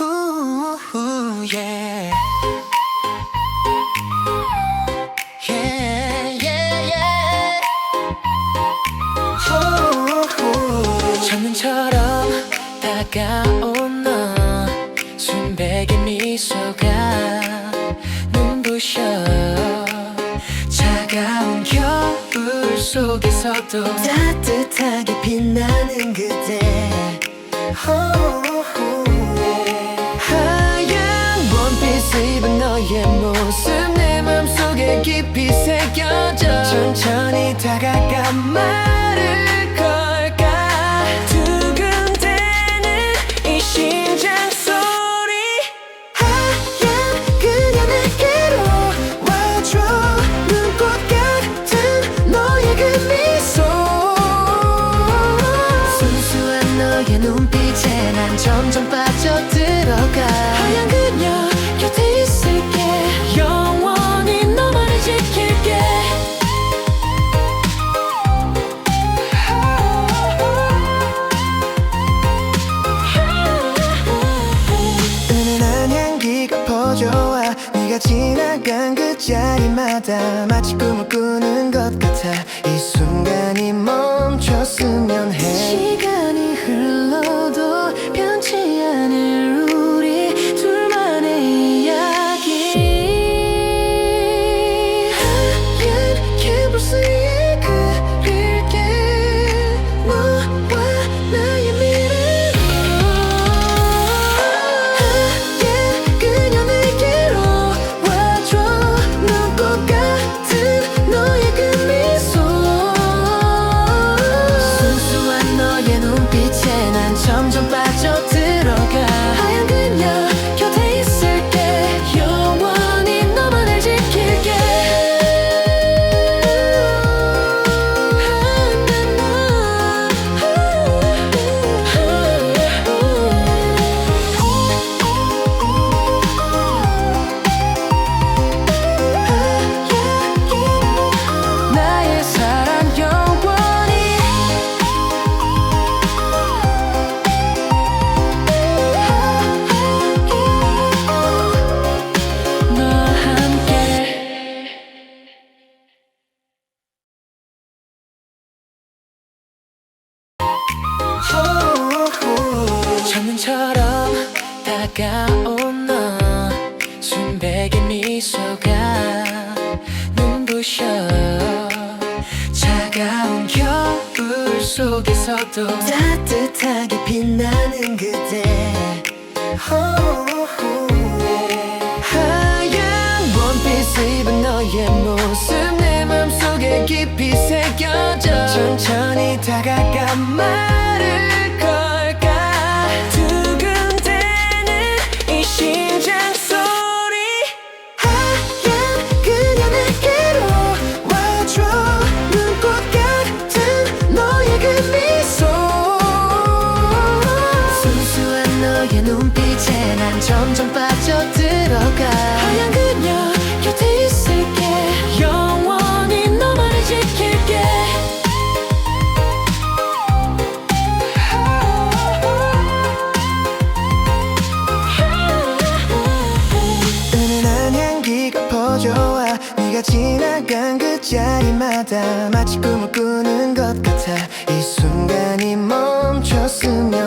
Ooh, yeah. Yeah, yeah, yeah. Ooh, 첫눈처럼 다가온 너 순백의 미소가 눈부셔. 차가운 겨울 속에서도 따뜻하게 빛나는 그대. 하 천천히 다가가 말을 걸까? 두근대는 이 심장 소리. 하얀 그녀 내게로 와줘. 눈꽃 같은 너의 그 미소. 순수한 너의 눈빛에 난 점점 빠져들어가 퍼져와 네가 지나간 그 자리마다 마치 꿈을 꾸는 것 같아 빛에 난 점점 빠져들어가 다가온 너. 순백의 미소가 눈부셔. 차가운 겨울 속에서도 따뜻하게 빛나는 그대. 하얀 원피스 입은 너의 모습 내 맘속에 깊이 새겨져. 천천히 다가가 말 마치 꿈을 꾸는 것 같아. 이 순간이 멈췄으면